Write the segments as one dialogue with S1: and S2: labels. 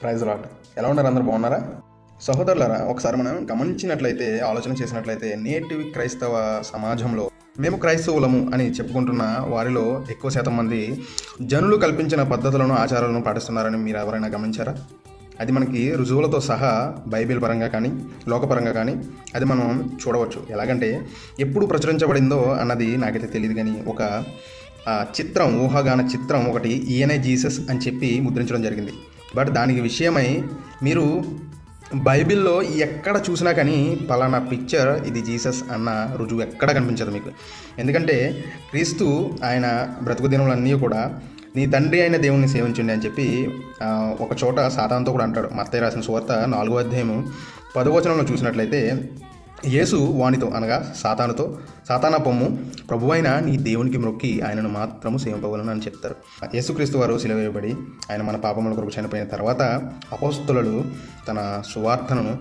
S1: Praise rot ఎలా ఉన్నారు అందరు? బాగున్నారా? సహోదరులారా ఒకసారి మనం గమనించినట్లయితే ఆలోచన చేసినట్లయితే నేటివ్ క్రైస్తవ సమాజంలో మేము క్రైస్తవులము అని చెప్పుకుంటున్న వారిలో ఎక్కువ శాతం మంది జనులు కల్పించిన పద్ధతులను ఆచారాలను పాటిస్తున్నారని మీరు ఎవరైనా గమనించారా? అది మనకి రుజువులతో సహా బైబిల్ పరంగా కానీ లోకపరంగా కానీ అది మనం చూడవచ్చు. ఎలాగంటే ఎప్పుడు ప్రచురించబడిందో అన్నది నాకైతే తెలియదు కానీ ఒక చిత్రం ఊహాగాన చిత్రం ఒకటి ఈయనే జీసస్ అని చెప్పి ముద్రించడం జరిగింది. బట్ దానికి విషయమై మీరు బైబిల్లో ఎక్కడ చూసినా కానీ పలానా పిక్చర్ ఇది జీసస్ అన్న రుజువు ఎక్కడ కనిపించదు మీకు. ఎందుకంటే క్రీస్తు ఆయన బ్రతుకు దినములన్నీ కూడా నీ తండ్రి అయిన దేవుణ్ణి సేవించండి అని చెప్పి ఒక చోట సాతాంతో కూడా అంటాడు. మత్తయ్య రాసిన సువార్త నాలుగో అధ్యాయము పదవచనంలో చూసినట్లయితే యేసు వానితో అనగా సాతానుతో సాతాన పొమ్ము ప్రభువైన నీ దేవునికి మొక్కి ఆయనను మాత్రము సేవింపవలను అని చెప్తారు. యేసుక్రీస్తు వారు సిలవేయబడి ఆయన మన పాపముల కొరకు చనిపోయిన తర్వాత అపోస్తులు తన సువార్తను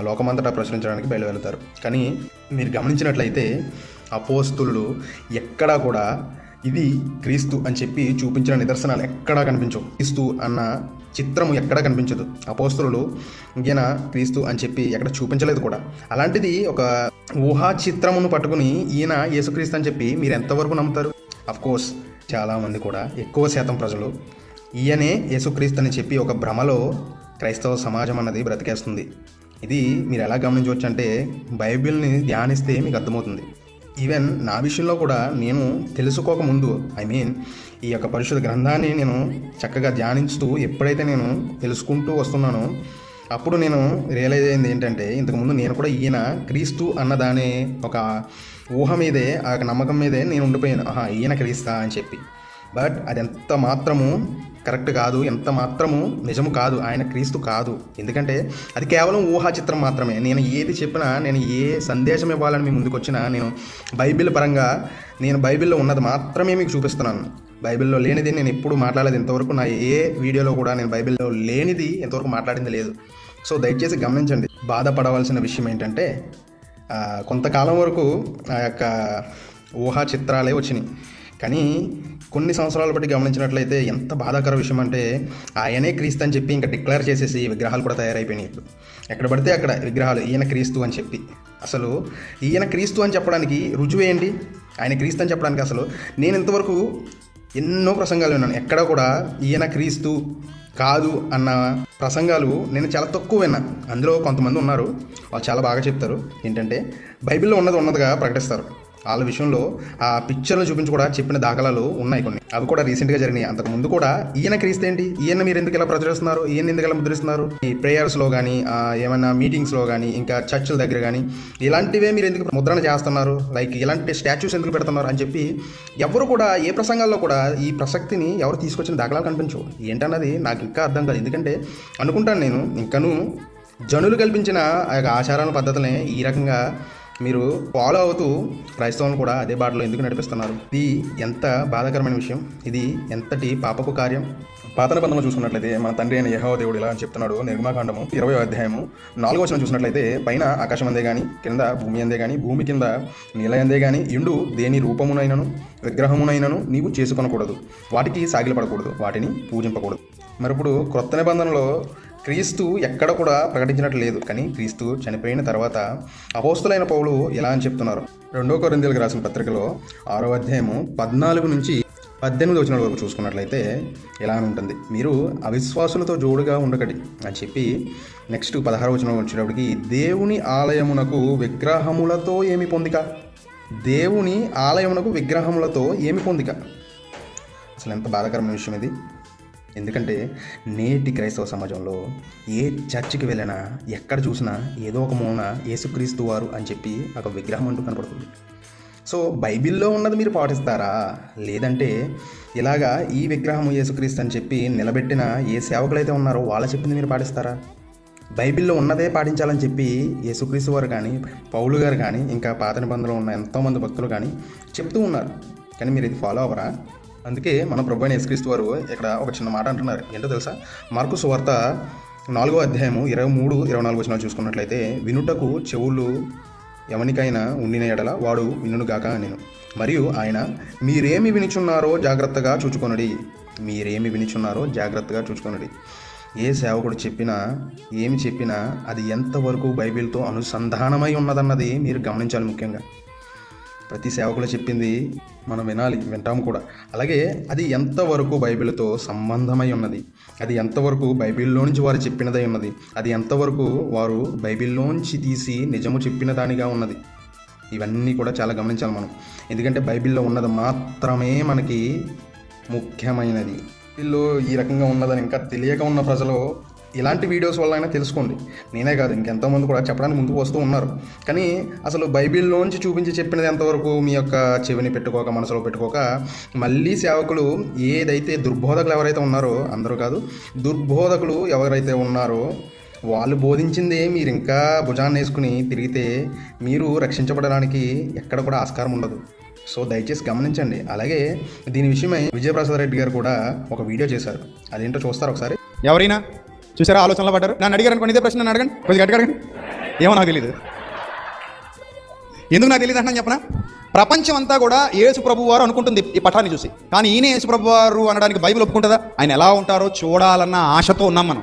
S1: లోకమంతటా ప్రచురించడానికి బయలువెళ్తారు. కానీ మీరు గమనించినట్లయితే అపోస్తులు ఎక్కడా కూడా ఇది క్రీస్తు అని చెప్పి చూపించిన నిదర్శనాలు ఎక్కడా కనిపించవు. క్రీస్తు అన్న చిత్రము ఎక్కడా కనిపించదు. అపోస్తులు ఈయన క్రీస్తు అని చెప్పి ఎక్కడ చూపించలేదు కూడా. అలాంటిది ఒక ఊహా చిత్రమును పట్టుకుని ఈయన యేసుక్రీస్తు అని చెప్పి మీరు ఎంతవరకు నమ్ముతారు? అఫ్ కోర్స్ చాలామంది కూడా ఎక్కువ శాతం ప్రజలు ఈయనే యేసుక్రీస్తు అని చెప్పి ఒక భ్రమలో క్రైస్తవ సమాజం అన్నది బ్రతికేస్తుంది. ఇది మీరు ఎలా గమనించవచ్చు అంటే బైబిల్ని ధ్యానిస్తే మీకు అర్థమవుతుంది. ఈవెన్ నా విషయంలో కూడా నేను తెలుసుకోకముందు ఐ మీన్ ఈ యొక్క పరిశుద్ధ గ్రంథాన్ని నేను చక్కగా ధ్యానించుతూ ఎప్పుడైతే నేను తెలుసుకుంటూ వస్తున్నానో అప్పుడు నేను రియలైజ్ అయింది ఏంటంటే ఇంతకుముందు నేను కూడా ఈయన క్రీస్తు అన్నదానే ఒక ఊహ మీదే ఆ యొక్క నమ్మకం మీదే నేను ఉండిపోయాను. ఆహా ఈయన క్రీస్తా అని చెప్పి. బట్ అది ఎంత మాత్రము కరెక్ట్ కాదు ఎంత మాత్రము నిజము కాదు ఆయన క్రీస్తు కాదు. ఎందుకంటే అది కేవలం ఊహా చిత్రం మాత్రమే. నేను ఏది చెప్పినా నేను ఏ సందేశం ఇవ్వాలని మీ ముందుకు వచ్చినా నేను బైబిల్ పరంగా నేను బైబిల్లో ఉన్నది మాత్రమే మీకు చూపిస్తున్నాను. బైబిల్లో లేనిది నేను ఎప్పుడు మాట్లాడలేదు. ఇంతవరకు నా ఏ వీడియోలో కూడా నేను బైబిల్లో లేనిది ఇంతవరకు మాట్లాడింది లేదు. సో దయచేసి గమనించండి. బాధపడవలసిన విషయం ఏంటంటే కొంతకాలం వరకు ఆ యొక్క ఊహా చిత్రాలే వచ్చినాయి. కానీ కొన్ని సంవత్సరాల బట్టి గమనించినట్లయితే ఎంత బాధాకర విషయం అంటే ఆయనే క్రీస్తు అని చెప్పి ఇంకా డిక్లేర్ చేసేసి విగ్రహాలు కూడా తయారైపోయినాయి ఇప్పుడు. ఎక్కడ పడితే అక్కడ విగ్రహాలు ఈయన క్రీస్తు అని చెప్పి. అసలు ఈయన క్రీస్తు అని చెప్పడానికి రుజువు ఏంటి? ఆయన క్రీస్తు అని చెప్పడానికి అసలు నేను ఇంతవరకు ఎన్నో ప్రసంగాలు విన్నాను. ఎక్కడ కూడా ఈయన క్రీస్తు కాదు అన్న ప్రసంగాలు నేను చాలా తక్కువ విన్నాను అందులో కొంతమంది ఉన్నారు. వాళ్ళు చాలా బాగా చెప్తారు. ఏంటంటే బైబిల్లో ఉన్నది ఉన్నదిగా ప్రకటిస్తారు. వాళ్ళ విషయంలో ఆ పిక్చర్లు చూపించి కూడా చెప్పిన దాఖలాలు ఉన్నాయి కొన్ని. అవి కూడా రీసెంట్గా జరిగినాయి. అంతకు ముందు కూడా ఈయన క్రీస్తు ఏంటి? ఈయన మీరు ఎందుకు ఇలా ప్రచురిస్తున్నారు ఈయన ఎందుకు ఇలా ముద్రిస్తున్నారు? ఈ ప్రేయర్స్లో కానీ ఏమైనా మీటింగ్స్లో కానీ ఇంకా చర్చిల దగ్గర కానీ ఇలాంటివే మీరు ఎందుకు ముద్రణ చేస్తున్నారు? లైక్ ఇలాంటి స్టాచ్యూస్ ఎందుకు పెడుతున్నారు? అని చెప్పి ఎవరు కూడా ఏ ప్రసంగాల్లో కూడా ఈ ప్రసక్తిని ఎవరు తీసుకొచ్చిన దాఖలాలు కనిపించవు. ఏంటన్నది నాకు ఇంకా అర్థం కాదు. ఎందుకంటే అనుకుంటాను నేను ఇంకను జనులు కల్పించిన ఆ యొక్క ఆచారాల పద్ధతులనే ఈ రకంగా మీరు ఫాలో అవుతూ క్రైస్తవులను కూడా అదే బాటలో ఎందుకు నడిపిస్తున్నారు? ఇది ఎంత బాధాకరమైన విషయం. ఇది ఎంతటి పాపపు కార్యం. పాత నిబంధనలు చూసుకున్నట్లయితే మన తండ్రి అయిన యహో దేవుడు ఇలా అని చెప్తున్నాడు నిర్మాకాండము ఇరవై అధ్యాయము నాలుగో వచనం చూసినట్లయితే పైన ఆకాశం అందే కానీ కింద భూమి అందే కానీ భూమి కింద నీల అందే కానీ ఇండు దేని రూపమునైనను విగ్రహమునైనను నీవు చేసుకొనకూడదు. వాటికి సాగిలపడకూడదు వాటిని పూజింపకూడదు. మరి ఇప్పుడు క్రొత్త నిబంధనలో క్రీస్తు ఎక్కడ కూడా ప్రకటించినట్లు లేదు. కానీ క్రీస్తు చనిపోయిన తర్వాత అపోస్తులైన పౌలు ఎలా అని చెప్తున్నారు. రెండో కొరిందీలకు రాసిన పత్రికలో ఆరో అధ్యాయము పద్నాలుగు నుంచి పద్దెనిమిది వచ్చిన వరకు చూసుకున్నట్లయితే ఎలా అని ఉంటుంది. మీరు అవిశ్వాసులతో జోడుగా ఉండకండి అని చెప్పి నెక్స్ట్ పదహారు వచ్చిన వచ్చేటప్పటికి దేవుని ఆలయమునకు విగ్రహములతో ఏమి పొందిక? దేవుని ఆలయమునకు విగ్రహములతో ఏమి పొందిక? అసలు ఎంత బాధాకరమైన విషయం ఇది. ఎందుకంటే నేటి క్రైస్తవ సమాజంలో ఏ చర్చికి వెళ్ళినా ఎక్కడ చూసినా ఏదో ఒక మూలన యేసుక్రీస్తు వారు అని చెప్పి ఒక విగ్రహం అంటూ కనపడుతుంది. సో బైబిల్లో ఉన్నది మీరు పాటిస్తారా? లేదంటే ఇలాగా ఈ విగ్రహం యేసుక్రీస్తు అని చెప్పి నిలబెట్టిన ఏ సేవకులైతే ఉన్నారో వాళ్ళ చెప్పింది మీరు పాటిస్తారా? బైబిల్లో ఉన్నదే పాటించాలని చెప్పి యేసుక్రీస్తు వారు కానీ పౌలు గారు కానీ ఇంకా పాత నిబంధనలు ఉన్న ఎంతోమంది భక్తులు కానీ చెప్తూ ఉన్నారు. కానీ మీరు ఇది ఫాలో అవ్వరా? అందుకే మన ప్రభు అయిన యేసుక్రీస్తు వారు ఇక్కడ ఒక చిన్న మాట అంటున్నారు. ఏంటో తెలుసా? మార్కు సువార్త నాలుగో అధ్యాయము ఇరవై మూడు ఇరవై నాలుగు వచ్చిన చూసుకున్నట్లయితే వినుటకు చెవులు ఎవనికైనా ఉండిన ఎడల వాడు వినుగాక నేను మరియు ఆయన మీరేమి వినిచున్నారో జాగ్రత్తగా చూచుకొనడి. మీరేమి వినిచున్నారో జాగ్రత్తగా చూచుకొనడి. ఏ సేవకుడు చెప్పినా ఏమి చెప్పినా అది ఎంతవరకు బైబిల్తో అనుసంధానమై ఉన్నదన్నది మీరు గమనించాలి ముఖ్యంగా. ప్రతి సేవకులు చెప్పింది మనం వినాలి వింటాం కూడా. అలాగే అది ఎంతవరకు బైబిల్తో సంబంధమై ఉన్నది? అది ఎంతవరకు బైబిల్లోంచి వారు చెప్పినదై ఉన్నది? అది ఎంతవరకు వారు బైబిల్లోంచి తీసి నిజము చెప్పిన దానిగా ఉన్నది? ఇవన్నీ కూడా చాలా గమనించాలి మనం. ఎందుకంటే బైబిల్లో ఉన్నది మాత్రమే మనకి ముఖ్యమైనది. బైబిల్లో ఈ రకంగా ఉన్నదని ఇంకా తెలియక ఉన్న ప్రజలు ఇలాంటి వీడియోస్ వల్ల అయినా తెలుసుకోండి. నేనే కాదు ఇంకెంతోమంది కూడా చెప్పడానికి ముందుకు వస్తూ ఉన్నారు. కానీ అసలు బైబిల్లోంచి చూపించి చెప్పినది ఎంతవరకు మీ యొక్క చెవిని పెట్టుకోక మనసులో పెట్టుకోక మళ్ళీ సేవకులు ఏదైతే దుర్బోధకులు ఎవరైతే ఉన్నారో అందరూ కాదు దుర్బోధకులు ఎవరైతే ఉన్నారో వాళ్ళు బోధించిందే మీరు ఇంకా భుజాన్ని వేసుకుని తిరిగితే మీరు రక్షించబడడానికి ఎక్కడ కూడా ఆస్కారం ఉండదు. సో దయచేసి గమనించండి. అలాగే దీని విషయమై విజయప్రసాద్ రెడ్డి గారు కూడా ఒక వీడియో చేశారు. అదేంటో చూస్తారు ఒకసారి?
S2: ఎవరైనా? చూసారా ఆలోచనలో పడ్డారు? నన్ను అడిగారు అనుకోండి ఇదే ప్రశ్న నన్ను అడగండి. కొద్దిగా అడగండి. ఏమో నాకు తెలియదు ఎందుకు నాకు తెలియదు అంటే చెప్పనా? ప్రపంచం అంతా కూడా యేసు ప్రభు వారు అనుకుంటుంది ఈ పటాన్ని చూసి. కానీ ఈయన యేసు ప్రభు వారు అనడానికి బైబిల్ ఒప్పుకుంటుందా? ఆయన ఎలా ఉంటారో చూడాలన్న ఆశతో ఉన్నాం మనం.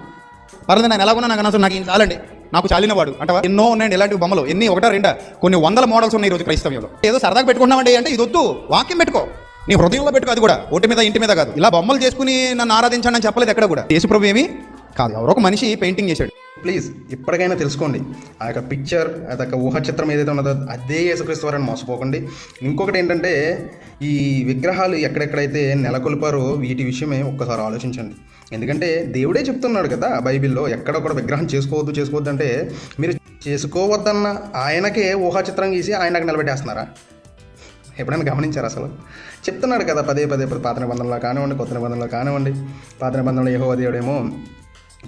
S2: పర్లేదు నేను ఎలా ఉన్నా నాకు అనవసరం నాకు ఈయన చాలండి. నాకు చాలినవాడు అంటే ఎన్నో ఉన్నాయండి ఇలాంటి బొమ్మలు. ఎన్ని ఒకటా రెండా? కొన్ని వందల మోడల్స్ ఉన్నాయి ఈరోజు క్రైస్తవ్యంలో. ఏదో సరదాగా పెట్టుకున్నామండి అంటే ఇది వద్దు. వాక్యం పెట్టుకో. నీ హృదయంలో పెట్టుకో అది కూడా. ఒంటి మీద ఇంటి మీద కాదు. ఇలా బొమ్మలు చేసుకుని నన్ను ఆరాధించండి అని చెప్పలేదు ఎక్కడ కూడా. యేసు ప్రభు ఏమి? కాదు ఎవరో ఒక మనిషి పెయింటింగ్ చేశాడు.
S1: ప్లీజ్ ఇప్పటికైనా తెలుసుకోండి. ఆ యొక్క పిక్చర్ అదొక ఊహ చిత్రం ఏదైతే ఉన్నదో అదే యేసుక్రీస్తు వారని మోసపోకండి. ఇంకొకటి ఏంటంటే ఈ విగ్రహాలు ఎక్కడెక్కడైతే నెలకొల్పారో వీటి విషయమే ఒక్కసారి ఆలోచించండి. ఎందుకంటే దేవుడే చెప్తున్నాడు కదా బైబిల్లో ఎక్కడ కూడా విగ్రహం చేసుకోవద్దు చేసుకోవద్దు అంటే మీరు చేసుకోవద్దన్న ఆయనకే ఊహా చిత్రం గీసి ఆయనకు నిలబెట్టేస్తున్నారా? ఎప్పుడైనా గమనించారు అసలు? చెప్తున్నాడు కదా పదే పదే పదే పాత నిబంధనలో కానివ్వండి కొత్త నిబంధనలో కానివ్వండి. పాత నిబంధనలో ఏహో దేవుడేమో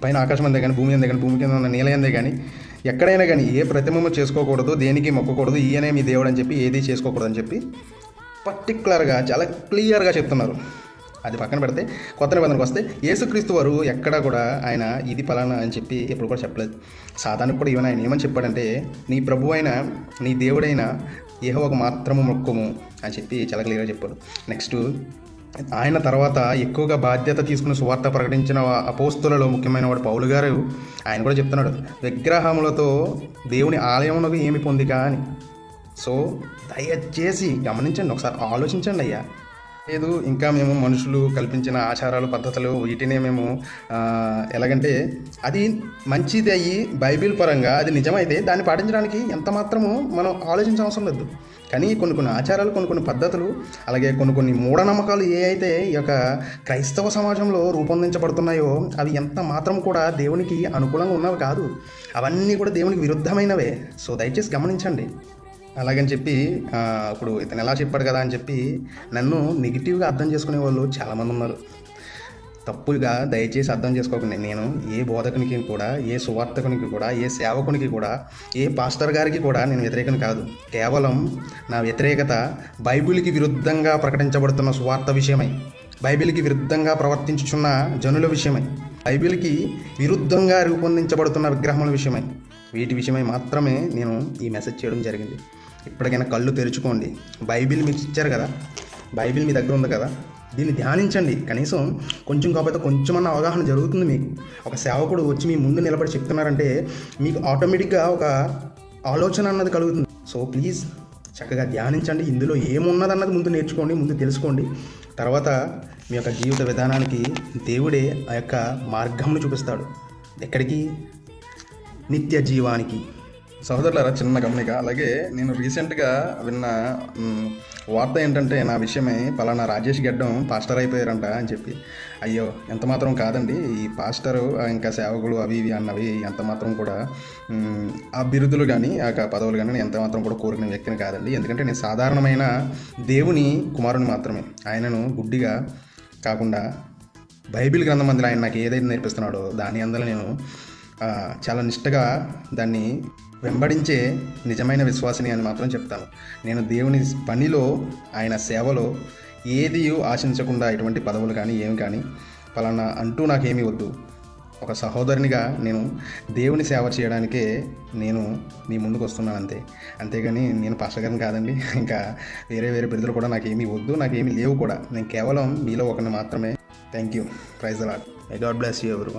S1: పైన ఆకాశం అందే కానీ భూమి అందే కానీ భూమి కింద ఉన్న నీలయందే కానీ ఎక్కడైనా కానీ ఏ ప్రతిమము చేసుకోకూడదు దేనికి మొక్కకూడదు ఈయనే మీ దేవుడు అని చెప్పి ఏది చేసుకోకూడదు అని చెప్పి పర్టికులర్గా చాలా క్లియర్గా చెప్తున్నారు. అది పక్కన పెడితే కొత్త నిబంధనకు వస్తే యేసుక్రీస్తు వారు ఎక్కడా కూడా ఆయన ఇది ఫలానా అని చెప్పి ఎప్పుడు కూడా చెప్పలేదు. సాధారణకు కూడా ఈవెన్ ఆయన ఏమని చెప్పాడంటే నీ ప్రభు అయిన నీ దేవుడైన ఏహోవకు మాత్రము మొక్కము అని చెప్పి చాలా క్లియర్గా చెప్పాడు. నెక్స్ట్ ఆయన తర్వాత ఎక్కువగా బాధ్యత తీసుకుని సువార్త ప్రకటించిన అపోస్తులలో ముఖ్యమైన వాడు పౌలు గారు. ఆయన కూడా చెప్తున్నాడు విగ్రహములతో దేవుని ఆలయమునకు ఏమి పొందిక అని. సో దయచేసి గమనించండి ఒకసారి ఆలోచించండి అయ్యా. లేదు ఇంకా మేము మనుషులు కల్పించిన ఆచారాలు పద్ధతులు వీటినే మేము ఎలాగంటే అది మంచిది అయ్యి బైబిల్ పరంగా అది నిజమైతే దాన్ని పాటించడానికి ఎంత మాత్రము మనం ఆలోచించిన అవసరం లేదు. కానీ కొన్ని కొన్ని ఆచారాలు కొన్ని కొన్ని పద్ధతులు అలాగే కొన్ని కొన్ని మూఢనమ్మకాలు ఏ అయితే ఈ యొక్క క్రైస్తవ సమాజంలో రూపొందించబడుతున్నాయో అవి ఎంత మాత్రం కూడా దేవునికి అనుకూలంగా ఉన్నవి కాదు. అవన్నీ కూడా దేవునికి విరుద్ధమైనవే. సో దయచేసి గమనించండి. అలాగని చెప్పి ఇప్పుడు ఇతను ఎలా చెప్పాడు కదా అని చెప్పి నన్ను నెగిటివ్గా అర్థం చేసుకునే వాళ్ళు చాలామంది ఉన్నారు. తప్పుగా దయచేసి అర్థం చేసుకోకండి. నేను ఏ బోధకునికి కూడా ఏ సువార్థకునికి కూడా ఏ సేవకునికి కూడా ఏ పాస్టర్ గారికి కూడా నేను వ్యతిరేకం కాదు. కేవలం నా వ్యతిరేకత బైబిల్కి విరుద్ధంగా ప్రకటించబడుతున్న సువార్త విషయమై బైబిల్కి విరుద్ధంగా ప్రవర్తించుచున్న జనుల విషయమై బైబిల్కి విరుద్ధంగా రూపొందించబడుతున్న విగ్రహముల విషయమై వీటి విషయమై మాత్రమే నేను ఈ మెసేజ్ చేయడం జరిగింది. ఇప్పటికైనా కళ్ళు తెరుచుకోండి. బైబిల్ మీకు ఇచ్చారు కదా? బైబిల్ మీ దగ్గర ఉంది కదా? దీన్ని ధ్యానించండి. కనీసం కొంచెం కాకపోతే కొంచెమన్న అవగాహన జరుగుతుంది మీకు. ఒక సేవకుడు వచ్చి మీ ముందు నిలబడి చెప్తున్నారంటే మీకు ఆటోమేటిక్గా ఒక ఆలోచన అన్నది కలుగుతుంది. సో ప్లీజ్ చక్కగా ధ్యానించండి. ఇందులో ఏమున్నదన్నది ముందు నేర్చుకోండి ముందు తెలుసుకోండి. తర్వాత మీ యొక్క జీవిత విధానానికి దేవుడే ఆ యొక్క మార్గంను చూపిస్తాడు. ఎక్కడికి? నిత్య జీవానికి. సహోదరులారా చిన్న గమనిక. అలాగే నేను రీసెంట్గా విన్న వార్త ఏంటంటే నా విషయమే పలానా రాజేష్ గడ్డం పాస్టర్ అయిపోయారంట అని చెప్పి. అయ్యో ఎంత మాత్రం కాదండి. ఈ పాస్టరు ఇంకా సేవకులు అవి ఇవి అన్నవి ఎంత మాత్రం కూడా ఆ బిరుదులు కానీ ఆ యొక్క పదవులు కానీ నేను ఎంత మాత్రం కూడా కోరిన వ్యక్తిని కాదండి. ఎందుకంటే నేను సాధారణమైన దేవుని కుమారుని మాత్రమే. ఆయనను గుడ్డిగా కాకుండా బైబిల్ గ్రంథం అందులో ఆయన నాకు ఏదైతే నేర్పిస్తున్నాడో దాని అందులో నేను చాలా నిష్టగా దాన్ని వెంబడించే నిజమైన విశ్వాసిని అని మాత్రం చెప్తాను. నేను దేవుని పనిలో ఆయన సేవలో ఏది ఆశించకుండా ఎటువంటి పదవులు కానీ ఏమి కానీ పలానా అంటూ నాకేమీ వద్దు. ఒక సహోదరునిగా నేను దేవుని సేవ చేయడానికే నేను మీ ముందుకు వస్తున్నాను అంతే. అంతేగాని నేను పాస్టర్ గారిని కాదండి. ఇంకా వేరే వేరే బిరుదులు కూడా నాకేమీ వద్దు నాకేమీ లేవు కూడా. నేను కేవలం మీలో ఒకరిని మాత్రమే. Thank you. Praise a lot I God bless you ఎవరి